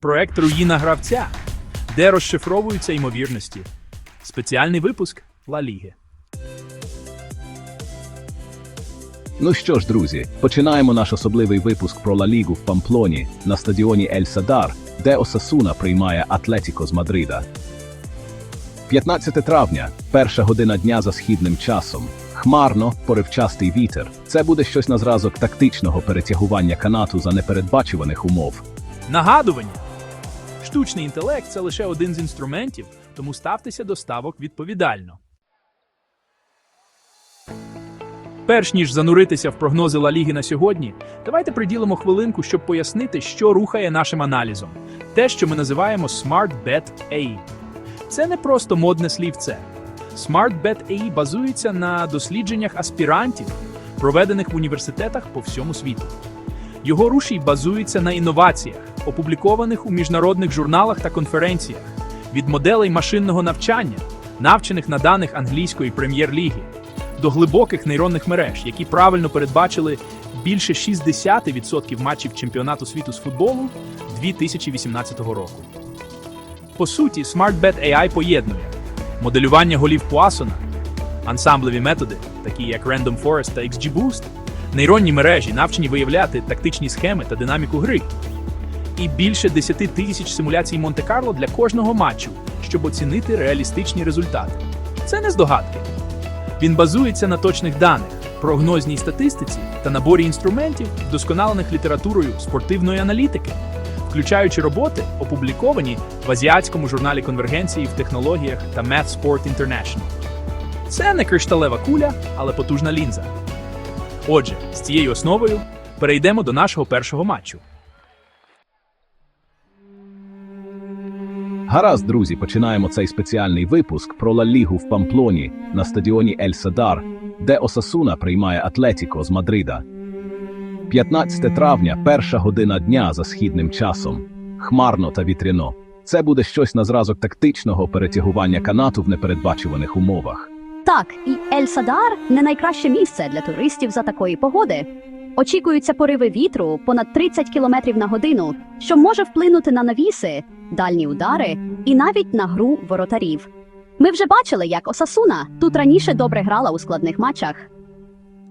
Проект руїна гравця, де розшифровуються ймовірності. Спеціальний випуск Ла Ліги. Ну що ж, друзі, починаємо наш особливий випуск про Ла Лігу в Памплоні на стадіоні Ель Садар, де Осасуна приймає Атлетіко з Мадрида. 15 травня, перша година дня за східним часом. Хмарно, поривчастий вітер. Це буде щось на зразок тактичного перетягування канату за непередбачуваних умов. Нагадування. Штучний інтелект це лише один з інструментів, тому ставтеся до ставок відповідально. Перш ніж зануритися в прогнози Ла Ліги на сьогодні, давайте приділимо хвилинку, щоб пояснити, що рухає нашим аналізом. Те, що ми називаємо Smart Bet AI. Це не просто модне слівце. Smart Bet AI базується на дослідженнях аспірантів, проведених в університетах по всьому світу. Його рушій базується на інноваціях, опублікованих у міжнародних журналах та конференціях, від моделей машинного навчання, навчених на даних англійської прем'єр-ліги, до глибоких нейронних мереж, які правильно передбачили більше 60% матчів чемпіонату світу з футболу 2018 року. По суті, SmartBet AI поєднує моделювання голів Пуасона, ансамблеві методи, такі як Random Forest та XGBoost, нейронні мережі, навчені виявляти тактичні схеми та динаміку гри, і більше 10 тисяч симуляцій Монте-Карло для кожного матчу, щоб оцінити реалістичні результати. Це не здогадки. Він базується на точних даних, прогнозній статистиці та наборі інструментів, вдосконалених літературою спортивної аналітики, включаючи роботи, опубліковані в азіатському журналі конвергенції в технологіях та Math Sport International. Це не кришталева куля, але потужна лінза. Отже, з цією основою перейдемо до нашого першого матчу. Гаразд, друзі, починаємо цей спеціальний випуск про Ла Лігу в Памплоні на стадіоні Ель Садар, де Осасуна приймає Атлетіко з Мадрида. 15 травня, перша година дня за східним часом. Хмарно та вітряно. Це буде щось на зразок тактичного перетягування канату в непередбачуваних умовах. Так, і Ель Садар не найкраще місце для туристів за такої погоди. Очікуються пориви вітру понад 30 км на годину, що може вплинути на навіси, дальні удари і навіть на гру воротарів. Ми вже бачили, як Осасуна тут раніше добре грала у складних матчах.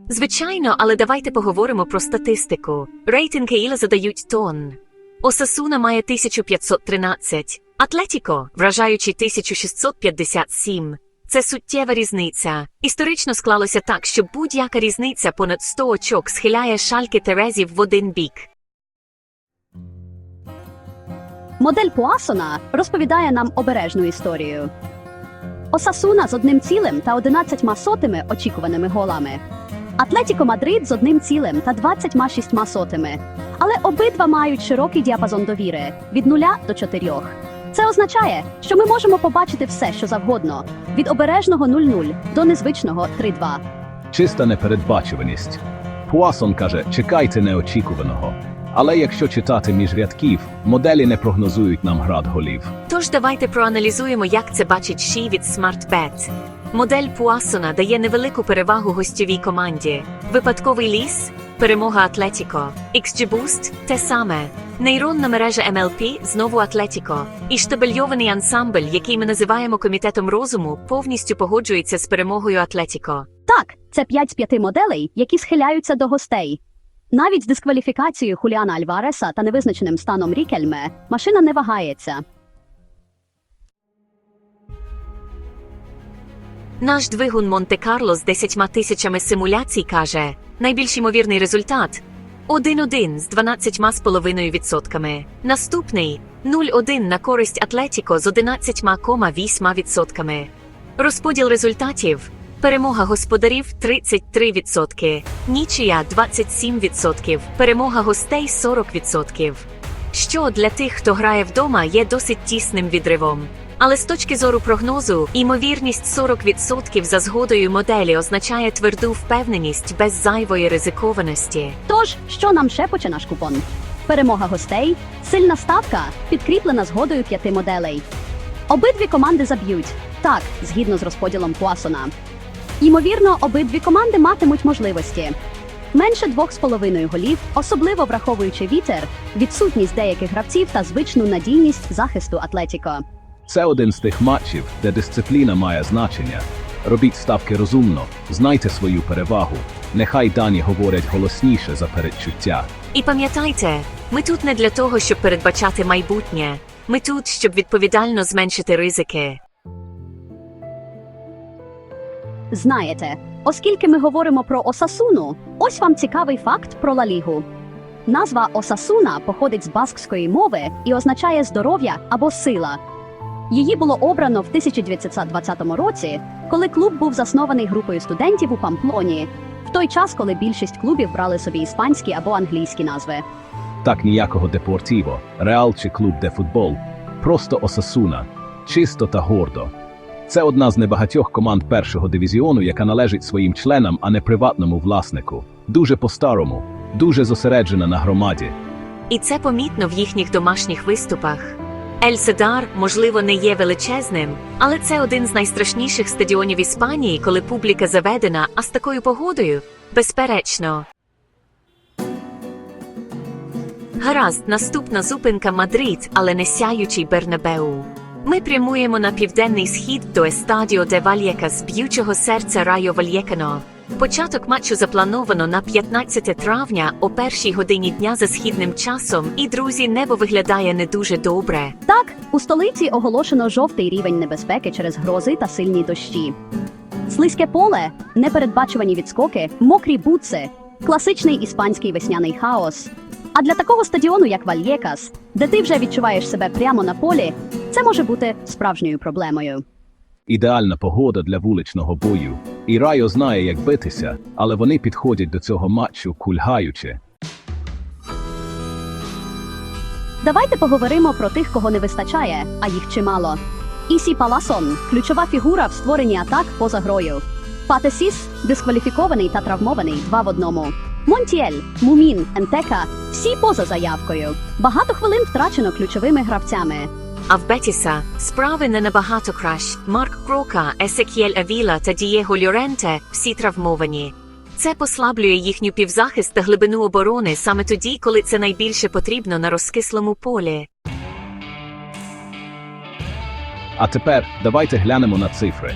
Звичайно, але давайте поговоримо про статистику. Рейтинги Іла задають тон. Осасуна має 1513, Атлетіко вражаючи 1657. Це суттєва різниця. Історично склалося так, що будь-яка різниця понад 100 очок схиляє шальки Терезів в один бік. Модель Пуасона розповідає нам обережну історію. Осасуна з одним цілим та 11 сотими очікуваними голами. Атлетіко Мадрид з одним цілим та 26 сотими. Але обидва мають широкий діапазон довіри від 0 до 4. Це означає, що ми можемо побачити все, що завгодно, від обережного 0-0 до незвичного 3-2. Чиста непередбачуваність. Пуасон каже: чекайте неочікуваного. Але якщо читати між рядків, моделі не прогнозують нам град голів. Тож давайте проаналізуємо, як це бачить Ші від SmartBet. Модель Пуасона дає невелику перевагу гостьовій команді. Випадковий ліс перемога Атлетіко. XGBoost – те саме. Нейронна мережа MLP – знову Атлетіко. І штабельйований ансамбль, який ми називаємо комітетом розуму, повністю погоджується з перемогою Атлетіко. Так, це 5 з 5 моделей, які схиляються до гостей. Навіть з дискваліфікацією Хуліана Альвареса та невизначеним станом Рікельме машина не вагається. Наш двигун Монте-Карло з 10 тисячами симуляцій каже, найбільш ймовірний результат 1-1 з 12,5%. Наступний 0-1 на користь Атлетіко з 11,8%. Розподіл результатів перемога господарів 33%, нічия 27%, перемога гостей 40%. Що для тих, хто грає вдома, є досить тісним відривом. Але з точки зору прогнозу, імовірність 40% за згодою моделі означає тверду впевненість без зайвої ризикованості. Тож, що нам шепоче наш купон? Перемога гостей, сильна ставка, підкріплена згодою п'яти моделей. Обидві команди заб'ють. Так, згідно з розподілом Пуасона. Ймовірно, обидві команди матимуть можливості. Менше 2,5 голів, особливо враховуючи вітер, відсутність деяких гравців та звичну надійність захисту Атлетіко. Це один з тих матчів, де дисципліна має значення. Робіть ставки розумно, знайте свою перевагу. Нехай дані говорять голосніше за передчуття. І пам'ятайте, ми тут не для того, щоб передбачати майбутнє. Ми тут, щоб відповідально зменшити ризики. Знаєте, оскільки ми говоримо про Осасуну, ось вам цікавий факт про Ла Лігу. Назва Осасуна походить з баскської мови і означає здоров'я або сила. Її було обрано в 1920 році, коли клуб був заснований групою студентів у Памплоні, в той час, коли більшість клубів брали собі іспанські або англійські назви. Так ніякого депортіво, реал чи клуб де футбол. Просто Осасуна. Чисто та гордо. Це одна з небагатьох команд першого дивізіону, яка належить своїм членам, а не приватному власнику. Дуже по-старому, дуже зосереджена на громаді. І це помітно в їхніх домашніх виступах. Ель Седар, можливо, не є величезним, але це один з найстрашніших стадіонів Іспанії, коли публіка заведена, а з такою погодою безперечно. Гаразд, наступна зупинка Мадрид, але не сяючий Бернабеу. Ми прямуємо на південний схід до Естадіо де Вальєкас, б'ючого серця Райо Вальєкано. Початок матчу заплановано на 15 травня о першій годині дня за східним часом, і друзі, небо виглядає не дуже добре. Так, у столиці оголошено жовтий рівень небезпеки через грози та сильні дощі. Слизьке поле, непередбачувані відскоки, мокрі бутси, класичний іспанський весняний хаос. А для такого стадіону, як Вальєкас, де ти вже відчуваєш себе прямо на полі, це може бути справжньою проблемою. Ідеальна погода для вуличного бою. І Райо знає, як битися, але вони підходять до цього матчу кульгаючи. Давайте поговоримо про тих, кого не вистачає, а їх чимало. Ісі Паласон ключова фігура в створенні атак поза грою. Патесіс дискваліфікований та травмований два в одному. Монтіель, Мумін, Ентека всі поза заявкою. Багато хвилин втрачено ключовими гравцями. А в Бетіса справи не набагато кращі. Марк Крока, Есекіель Авіла та Дієго Льоренте всі травмовані. Це послаблює їхню півзахист та глибину оборони саме тоді, коли це найбільше потрібно на розкислому полі. А тепер давайте глянемо на цифри.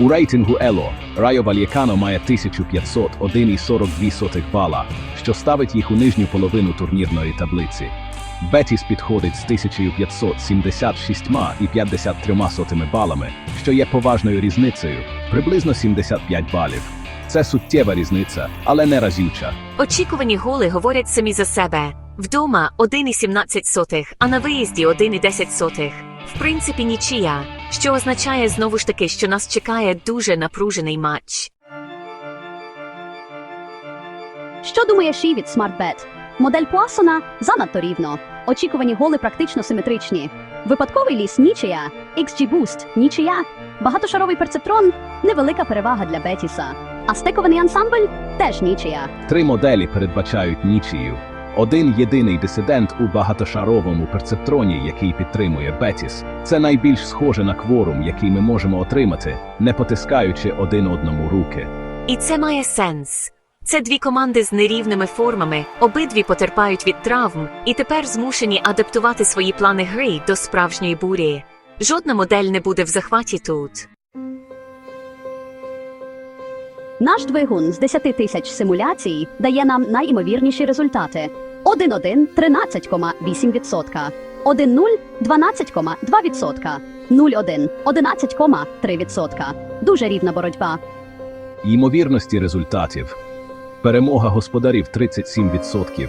У рейтингу Ело Райо Вальєкано має 1501,42 бала, що ставить їх у нижню половину турнірної таблиці. Бетіс підходить з 1576,53 балами, що є поважною різницею, приблизно 75 балів. Це суттєва різниця, але не разюча. Очікувані голи говорять самі за себе. Вдома 1,17, а на виїзді 1,10. В принципі, нічия, що означає знову ж таки, що нас чекає дуже напружений матч. Що думає Ші від SmartBet? Модель Пуасона занадто рівно. Очікувані голи практично симетричні. Випадковий ліс нічия, XG Boost нічия, багатошаровий перцептрон невелика перевага для Бетіса. А стекований ансамбль теж нічия. Три моделі передбачають нічию. Один єдиний дисидент у багатошаровому перцептроні, який підтримує Бетіс. Це найбільш схоже на кворум, який ми можемо отримати, не потискаючи один одному руки. І це має сенс. Це дві команди з нерівними формами, обидві потерпають від травм, і тепер змушені адаптувати свої плани гри до справжньої бурі. Жодна модель не буде в захваті тут. Наш двигун з 10 тисяч симуляцій дає нам найімовірніші результати: 1-1 – 13,8%, 1-0 – 12,2%, 0-1 – 11,3%. Дуже рівна боротьба. Ймовірності результатів. Перемога господарів 37%,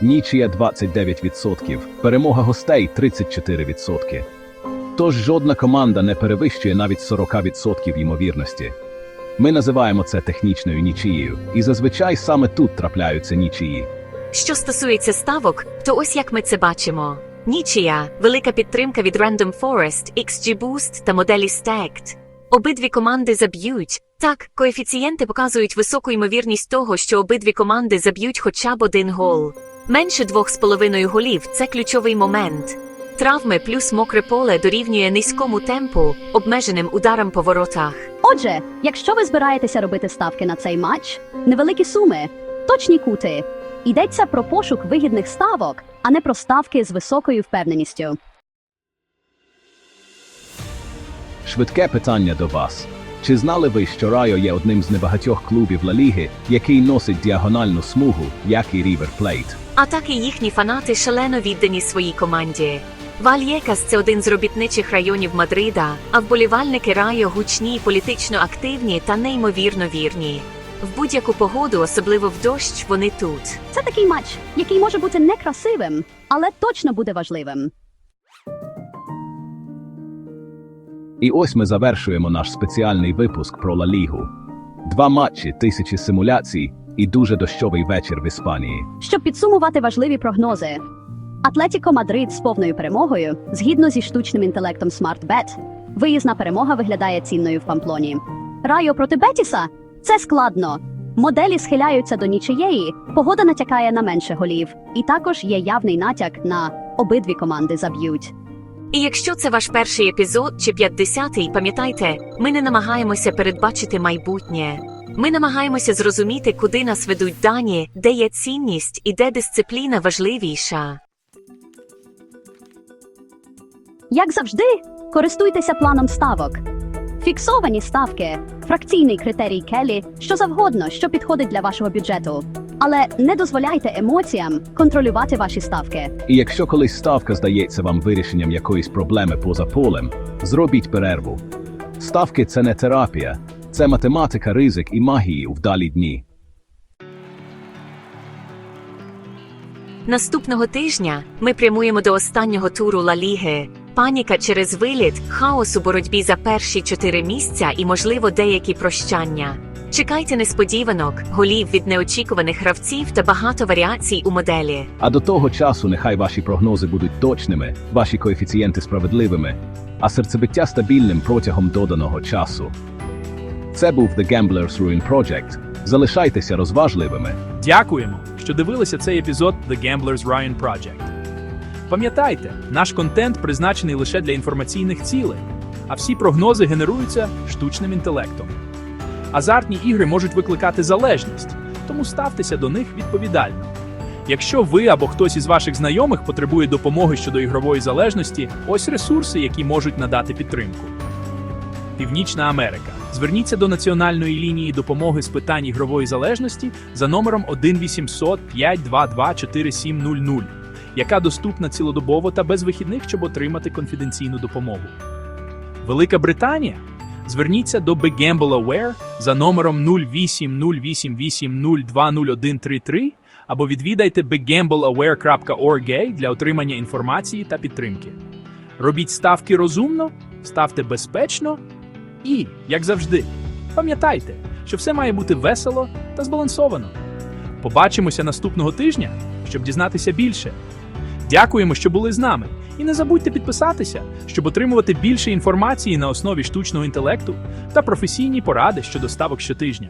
нічия 29%, перемога гостей 34%. Тож жодна команда не перевищує навіть 40% ймовірності. Ми називаємо це технічною нічією, і зазвичай саме тут трапляються нічиї. Що стосується ставок, то ось як ми це бачимо. Нічия, велика підтримка від Random Forest, XG Boost та моделі Stacked. Обидві команди заб'ють. Так, коефіцієнти показують високу ймовірність того, що обидві команди заб'ють хоча б один гол. Менше двох з половиною голів це ключовий момент. Травми плюс мокре поле дорівнює низькому темпу, обмеженим ударам по воротах. Отже, якщо ви збираєтеся робити ставки на цей матч, невеликі суми, точні кути, йдеться про пошук вигідних ставок, а не про ставки з високою впевненістю. Швидке питання до вас. Чи знали ви, що Райо є одним з небагатьох клубів Ла Ліги, який носить діагональну смугу, як і Рівер Плейт? А так і їхні фанати шалено віддані своїй команді. Вальєкас це один з робітничих районів Мадрида, а вболівальники Райо гучні, політично активні та неймовірно вірні. В будь-яку погоду, особливо в дощ, вони тут. Це такий матч, який може бути некрасивим, але точно буде важливим. І ось ми завершуємо наш спеціальний випуск про Ла Лігу. Два матчі, тисячі симуляцій і дуже дощовий вечір в Іспанії. Щоб підсумувати важливі прогнози. Атлетіко Мадрид з повною перемогою, згідно зі штучним інтелектом SmartBet, виїзна перемога виглядає цінною в Памплоні. Райо проти Бетіса це складно. Моделі схиляються до нічиєї, погода натякає на менше голів, і також є явний натяк на обидві команди заб'ють. І якщо це ваш перший епізод чи 50-й, пам'ятайте, ми не намагаємося передбачити майбутнє. Ми намагаємося зрозуміти, куди нас ведуть дані, де є цінність і де дисципліна важливіша. Як завжди, користуйтеся планом ставок. Фіксовані ставки, фракційний критерій Келі, що завгодно, що підходить для вашого бюджету. Але не дозволяйте емоціям контролювати ваші ставки. І якщо колись ставка здається вам вирішенням якоїсь проблеми поза полем, зробіть перерву. Ставки це не терапія, це математика, ризик і магії у вдалі дні. Наступного тижня ми прямуємо до останнього туру Ла Ліги. Паніка через виліт, хаос у боротьбі за перші чотири місця і, можливо, деякі прощання. Чекайте несподіванок, голів від неочікуваних гравців та багато варіацій у моделі. А до того часу нехай ваші прогнози будуть точними, ваші коефіцієнти справедливими, а серцебиття стабільним протягом доданого часу. Це був The Gambler's Ruin Project. Залишайтеся розважливими. Дякуємо, що дивилися цей епізод The Gambler's Ryan Project. Пам'ятайте, наш контент призначений лише для інформаційних цілей, а всі прогнози генеруються штучним інтелектом. Азартні ігри можуть викликати залежність, тому ставтеся до них відповідально. Якщо ви або хтось із ваших знайомих потребує допомоги щодо ігрової залежності, ось ресурси, які можуть надати підтримку. Північна Америка. Зверніться до національної лінії допомоги з питань ігрової залежності за номером 1-800 522 4700, яка доступна цілодобово та без вихідних, щоб отримати конфіденційну допомогу. Велика Британія. Зверніться до BeGamble Aware за номером 080880200133 або відвідайте begambleaware.org для отримання інформації та підтримки. Робіть ставки розумно, ставте безпечно і, як завжди, пам'ятайте, що все має бути весело та збалансовано. Побачимося наступного тижня, щоб дізнатися більше. Дякуємо, що були з нами. І не забудьте підписатися, щоб отримувати більше інформації на основі штучного інтелекту та професійні поради щодо ставок щотижня.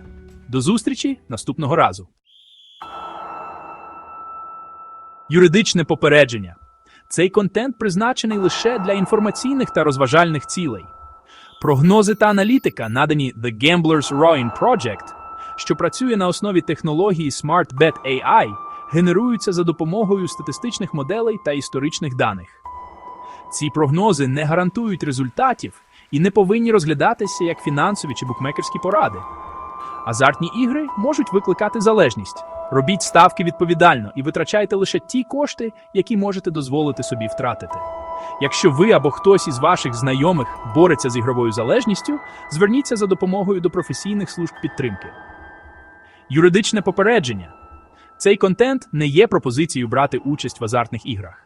До зустрічі наступного разу. Юридичне попередження. Цей контент призначений лише для інформаційних та розважальних цілей. Прогнози та аналітика надані The Gambler's Ruin Project, що працює на основі технології SmartBet AI, генеруються за допомогою статистичних моделей та історичних даних. Ці прогнози не гарантують результатів і не повинні розглядатися як фінансові чи букмекерські поради. Азартні ігри можуть викликати залежність. Робіть ставки відповідально і витрачайте лише ті кошти, які можете дозволити собі втратити. Якщо ви або хтось із ваших знайомих бореться з ігровою залежністю, зверніться за допомогою до професійних служб підтримки. Юридичне попередження. Цей контент не є пропозицією брати участь в азартних іграх.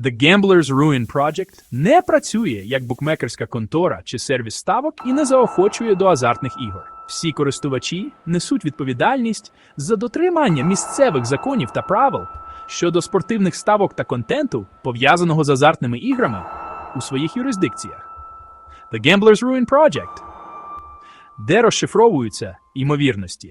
The Gambler's Ruin Project не працює як букмекерська контора чи сервіс ставок і не заохочує до азартних ігор. Всі користувачі несуть відповідальність за дотримання місцевих законів та правил щодо спортивних ставок та контенту, пов'язаного з азартними іграми, у своїх юрисдикціях. The Gambler's Ruin Project, де розшифровуються ймовірності.